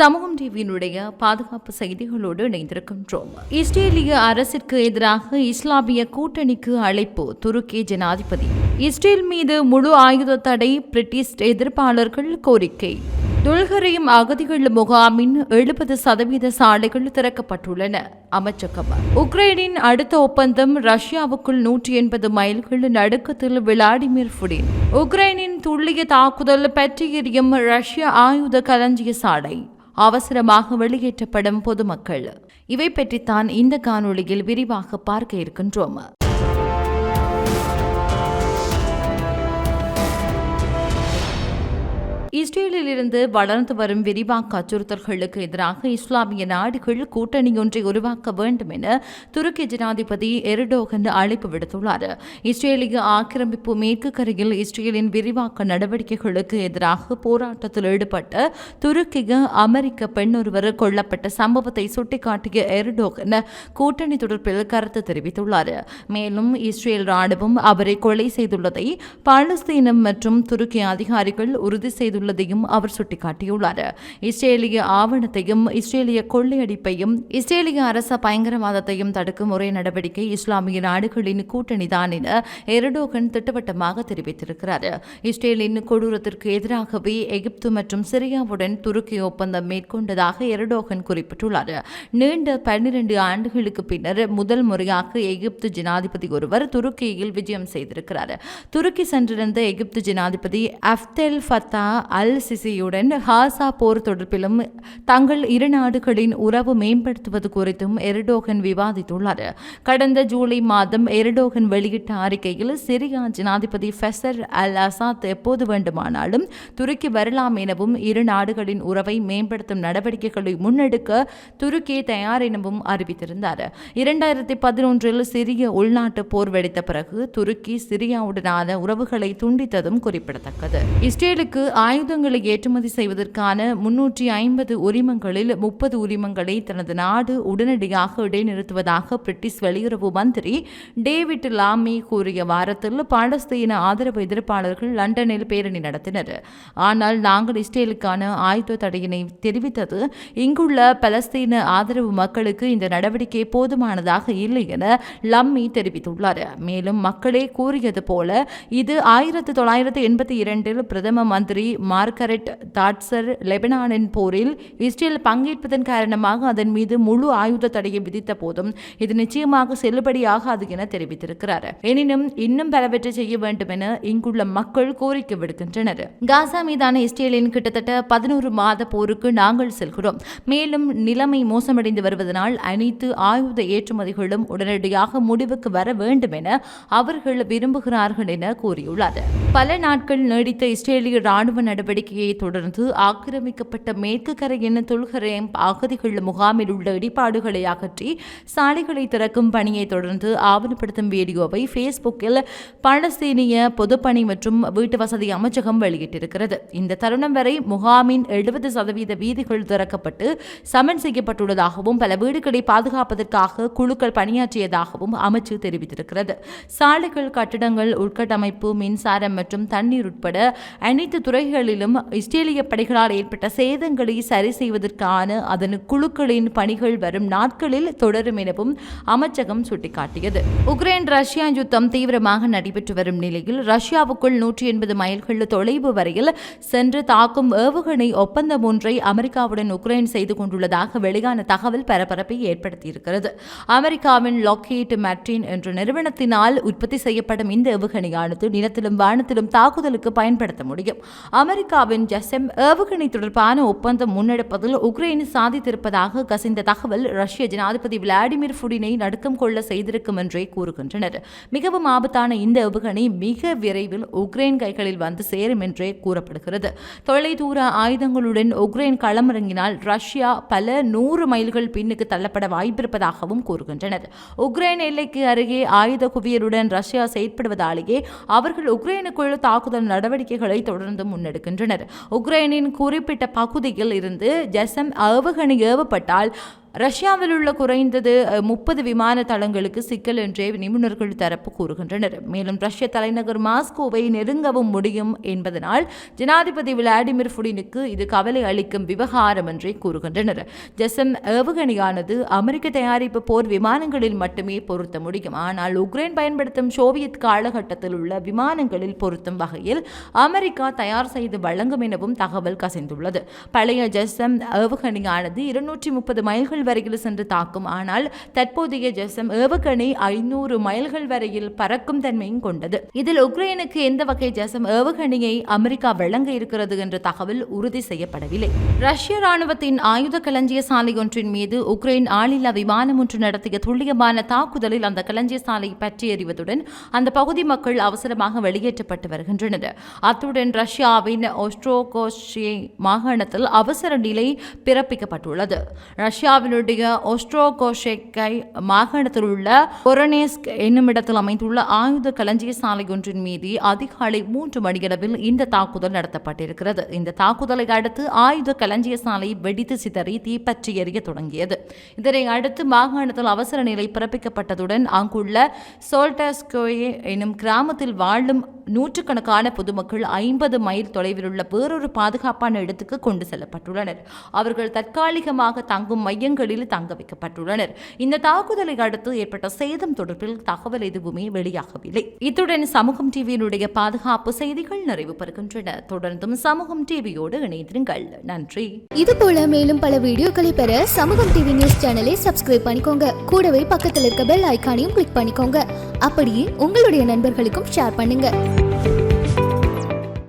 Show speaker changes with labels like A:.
A: சமூகம் டிவியினுடைய பாதுகாப்பு செய்திகளோடு இணைந்திருக்கின்றோம். இஸ்ரேலிய அரசிற்கு எதிராக இஸ்லாமிய கூட்டணிக்கு அழைப்பு துருக்கி ஜனாதிபதி. இஸ்ரேல் மீது முழு ஆயுத தடை பிரிட்டிஷ் எதிர்ப்பாளர்கள் கோரிக்கை. துல்கரையும் அகதிகள் முகாமின் எழுபது சதவீத சாலைகள் திறக்கப்பட்டுள்ளன. அமைச்சகம் உக்ரைனின் அடுத்த ஒப்பந்தம் ரஷ்யாவுக்குள் நூற்றி எண்பது மைல்கள் நடுக்கத்தில் விளாடிமிர் புடின் உக்ரைனின் துல்லிய தாக்குதல் பற்றி எரியும் ரஷ்ய ஆயுத களஞ்சிய சாலை. அவசரமாக வெளியேற்றப்படும் பொதுமக்கள். இவை பற்றித்தான் இந்த காணொளியில் விரிவாக பார்க்க இருக்கின்றோம். இஸ்ரேலிலிருந்து வளர்ந்து வரும் விரிவாக்க அச்சுறுத்தல்களுக்கு எதிராக இஸ்லாமிய நாடுகள் கூட்டணி ஒன்றை உருவாக்க வேண்டும் என துருக்கி ஜனாதிபதி எருடோகன் அழைப்பு விடுத்துள்ளார். இஸ்ரேலிய ஆக்கிரமிப்பு மேற்கு கரையில் இஸ்ரேலின் விரிவாக்க நடவடிக்கைகளுக்கு எதிராக போராட்டத்தில் ஈடுபட்ட துருக்கிய அமெரிக்க பெண் ஒருவர் கொல்லப்பட்ட சம்பவத்தை சுட்டிக்காட்டிய எருடோகன் கூட்டணி தொடர்பில் கருத்து தெரிவித்துள்ளார். மேலும் இஸ்ரேல் ராணுவம் அவரை கொலை செய்துள்ளதை பாலஸ்தீனம் மற்றும் துருக்கி அதிகாரிகள் உறுதி செய்துள்ளதையும் அவர் சுட்டிக்காட்டியுள்ளார். இஸ்ரேலிய ஆவணத்தையும் இஸ்ரேலிய கொள்ளையடிப்பையும் இஸ்ரேலிய அரச பயங்கரவாதத்தையும் தடுக்கும் ஒரே நடவடிக்கை இஸ்லாமிய நாடுகளின் கூட்டணிதான் என எரடோகன் திட்டவட்டமாக தெரிவித்திருக்கிறார். இஸ்ரேலின் கொடூரத்திற்கு எதிராகவே எகிப்து மற்றும் சிரியாவுடன் துருக்கி ஒப்பந்தம் மேற்கொண்டதாக எரடோகன் குறிப்பிட்டுள்ளார். நீண்ட பன்னிரண்டு ஆண்டுகளுக்கு பின்னர் முதல் முறையாக எகிப்து ஜனாதிபதி ஒருவர் துருக்கியில் விஜயம் செய்திருக்கிறார். துருக்கி சென்றிருந்த எகிப்து ஜனாதிபதி அப்தெல் ஃபத்தா அல் சிசியுடன் ஹாசா போர் தொடர்பிலும் தங்கள் இரு நாடுகளின் உறவு மேம்படுத்துவது குறித்தும் எரடோகன் விவாதித்துள்ளார். கடந்த ஜூலை மாதம் எர்டோகன் வெளியிட்ட அறிக்கையில் சிரியா ஜனாதிபதி ஃபெசர் அல் அசாத் எப்போது வேண்டுமானாலும் துருக்கி வரலாம் எனவும் இரு நாடுகளின் உறவை மேம்படுத்தும் நடவடிக்கைகளை முன்னெடுக்க துருக்கி தயார் எனவும் அறிவித்திருந்தார். இரண்டாயிரத்தி பதினொன்றில் சிரிய உள்நாட்டு போர் வெடித்த பிறகு துருக்கி சிரியாவுடனான உறவுகளை துண்டித்ததும் குறிப்பிடத்தக்கது. இஸ்ரேலுக்கு ஆயுதங்களை ஏற்றுமதி செய்வதற்கான முன்னூற்றி ஐம்பது உரிமங்களில் முப்பது உரிமங்களை தனது நாடு உடனடியாக இடைநிறுத்துவதாக பிரிட்டிஷ் வெளியுறவு மந்திரி டேவிட் லாமி கூறிய வாரத்தில் பாலஸ்தீன ஆதரவு எதிர்ப்பாளர்கள் லண்டனில் பேரணி நடத்தினர். ஆனால் நாங்கள் இஸ்ரேலுக்கான ஆயுத தடையினை தெரிவித்தது இங்குள்ள பலஸ்தீன ஆதரவு மக்களுக்கு இந்த நடவடிக்கை போதுமானதாக இல்லை என லம்மி தெரிவித்துள்ளார். மேலும் மக்களே கூறியது போல இது ஆயிரத்தி தொள்ளாயிரத்தி எண்பத்தி இரண்டில் பிரதம மந்திரி மார்கரெட் தாட்சர் லெபனானின் போரில் இஸ்ரேல் பங்கேற்பதன் காரணமாக அதன் மீது முழு ஆயுத தடையை விதித்த போதும் இது நிச்சயமாக செல்லுபடியாகாது என தெரிவித்திருக்கிறார். எனினும் இன்னும் பலவற்றை செய்ய வேண்டும் என இங்குள்ள மக்கள் கோரிக்கை விடுக்கின்றனர். காசா மீதான இஸ்ரேலின் கிட்டத்தட்ட பதினோரு மாத போருக்கு நாங்கள் செல்கிறோம். மேலும் நிலைமை மோசமடைந்து வருவதனால் அனைத்து ஆயுத ஏற்றுமதிகளும் உடனடியாக முடிவுக்கு வர வேண்டும் என அவர்கள் விரும்புகிறார்கள் என கூறியுள்ளார். பல நாட்கள் நீடித்த இஸ்ரேலிய ராணுவ நடவடிக்கையை தொடர்ந்து ஆக்கிரமிக்கப்பட்ட மேற்கு கரையின் துல்கரேம் அகதிகள் முகாமில் உள்ள இடிபாடுகளை அகற்றி சாலைகளை திறக்கும் பணியை தொடர்ந்து ஆவணப்படுத்தும் வீடியோவை ஃபேஸ்புக்கில் பாலஸ்தீனிய பொதுப்பணி மற்றும் வீட்டு வசதி அமைச்சகம் வெளியிட்டிருக்கிறது. இந்த தருணம் வரை முகாமின் எழுபது சதவீத வீதிகள் திறக்கப்பட்டு சமன் செய்யப்பட்டுள்ளதாகவும் பல வீடுகளை பாதுகாப்பதற்காக குழுக்கள் பணியாற்றியதாகவும் அமைச்சு தெரிவித்திருக்கிறது. சாலைகள் கட்டிடங்கள் உள்கட்டமைப்பு மின்சாரம் மற்றும் தண்ணீர் உட்பட அனைத்து துறைகளிலும் இஸ்ரேலிய படைகளால் ஏற்பட்ட சேதங்களை சரி செய்வதற்கான அதன் குழுக்களின் பணிகள் வரும் நாட்களில் தொடரும் எனவும் அமைச்சகம் சுட்டிக்காட்டியது. உக்ரைன் ரஷ்யா யுத்தம் தீவிரமாக நடைபெற்று வரும் நிலையில் ரஷ்யாவுக்குள் நூற்றி எண்பது மைல்கள் தொலைவு வரையில் சென்று தாக்கும் ஏவுகணை ஒப்பந்தம் ஒன்றை அமெரிக்காவுடன் உக்ரைன் செய்து கொண்டுள்ளதாக வெளியான தகவல் பரபரப்பை ஏற்படுத்தியிருக்கிறது. அமெரிக்காவின் லாக்கேட் மேட்ரின் என்ற நிறுவனத்தினால் உற்பத்தி செய்யப்படும் இந்த ஏவுகணையானது நிலத்திலும் வானத்திலும் தாக்குதலுக்கு பயன்படுத்த முடியும். அமெரிக்காவின் ஜெசெம் ஏவுகணை தொடர்பான ஒப்பந்தம் முன்னெடுப்பதில் உக்ரைன் சாதித்திருப்பதாக கசிந்த தகவல் ரஷ்ய ஜனாதிபதி விளாடிமிர் புடினை நடுக்கம் கொள்ள செய்திருக்கும் என்றே கூறுகின்றனர். மிகவும் ஆபத்தான இந்த ஏவுகணை மிக விரைவில் உக்ரைன் கைகளில் வந்து சேரும் என்றே கூறப்படுகிறது. தொலைதூர ஆயுதங்களுடன் உக்ரைன் களமிறங்கினால் ரஷ்யா பல நூறு மைல்கள் பின்னுக்கு தள்ளப்பட வாய்ப்பிருப்பதாகவும் கூறுகின்றனர். உக்ரைன் எல்லைக்கு அருகே ஆயுத குவியலுடன் ரஷ்யா செயற்படுவதாலேயே அவர்கள் உக்ரைனுக்குள் தாக்குதல் நடவடிக்கைகளை தொடர்ந்து முன்னெடுக்கின்றனர். உக்ரைனின் குறிப்பிட்ட பகுதியில் இருந்து ஜெசம் ஏவுகணை ஏவப்பட்டால் ரஷ்யாவில் உள்ள குறைந்தது முப்பது விமான தளங்களுக்கு சிக்கல் என்றே நிபுணர்கள் தரப்பு கூறுகின்றனர். மேலும் ரஷ்ய தலைநகர் மாஸ்கோவை நெருங்கவும் முடியும் என்பதனால் ஜனாதிபதி விளாடிமிர் புடினுக்கு இது கவலை அளிக்கும் விவகாரம் என்றே கூறுகின்றனர். ஜெசம் ஏவுகணையானது அமெரிக்க தயாரிப்பு போர் விமானங்களில் மட்டுமே பொருத்த முடியும். ஆனால் உக்ரைன் பயன்படுத்தும் சோவியத் காலகட்டத்தில் உள்ள விமானங்களில் பொருத்தும் வகையில் அமெரிக்கா தயார் செய்து வழங்கும் எனவும் தகவல் கசிந்துள்ளது. பழைய ஜெசம் ஏவுகணையானது இருநூற்றி முப்பது மைல்கள் மைல்கள் வரையில் சென்று தாக்கும். ஆனால் தற்போதைய ஜெசம் ஏவுகணை ஐநூறு மைல்கள் வரையில் பறக்கும் தன்மையும் கொண்டது. இதில் உக்ரைனுக்கு எந்த வகை ஜெசம் ஏவுகணையை அமெரிக்கா வழங்க இருக்கிறது என்ற தகவல் உறுதி செய்யப்படவில்லை. ரஷ்ய ராணுவத்தின் ஆயுத களஞ்சிய சாலை ஒன்றின் மீது உக்ரைன் ஆளில்லா விமானம் ஒன்று நடத்திய துல்லியமான தாக்குதலில் அந்த களஞ்சிய சாலை பற்றி எறிவதுடன் அந்த பகுதி மக்கள் அவசரமாக வெளியேற்றப்பட்டு வருகின்றனர். அத்துடன் ரஷ்யாவின் ஒஸ்ட்ரோகோஷே மாகாணத்தில் அவசர நிலை பிறப்பிக்கப்பட்டுள்ளது. ரஷ்யாவில் ரஷ்யாவினுடைய ஒஸ்ட்ரோகோஷெக்கை மாகாணத்தில் உள்ள கொரனேஸ்க் என்னும் இடத்தில் அமைந்துள்ள ஆயுத களஞ்சிய சாலை ஒன்றின் மீது அதிகாலை மூன்று மணியளவில் இந்த தாக்குதல் நடத்தப்பட்டிருக்கிறது. இந்த தாக்குதலை அடுத்து ஆயுத களஞ்சிய சாலை வெடித்து சிதறி தீப்பற்றி எரிய தொடங்கியது. இதனை அடுத்து மாகாணத்தில் அவசர நிலை பிறப்பிக்கப்பட்டதுடன் அங்குள்ள சோல்டாஸ்கோயே எனும் கிராமத்தில் வாழும் நூற்றுக்கணக்கான பொதுமக்கள் ஐம்பது மைல் தொலைவில் உள்ள வேறொரு பாதுகாப்பான இடத்துக்கு கொண்டு செல்லப்பட்டுள்ளனர். அவர்கள் தற்காலிகமாக தங்கும் மையங்கள் மையங்களில் தங்க வைக்கப்பட்டுள்ளனர். இந்த தாக்குதலை அடுத்து ஏற்பட்ட சேதம் தொடர்பில் தகவல் எதுவுமே வெளியாகவில்லை. இத்துடன் சமூகம் டிவியினுடைய பாதுகாப்பு செய்திகள் நிறைவு பெறுகின்றன. தொடர்ந்தும் சமூகம் டிவியோடு இணைந்திருங்கள். நன்றி.
B: இது போல மேலும் பல வீடியோக்களை பெற சமூகம் டிவி நியூஸ் சேனலை சப்ஸ்கிரைப் பண்ணிக்கோங்க. கூடவே பக்கத்தில் இருக்க பெல் ஐக்கானையும் கிளிக் பண்ணிக்கோங்க. அப்படியே உங்களுடைய நண்பர்களுக்கும் ஷேர் பண்ணுங்க.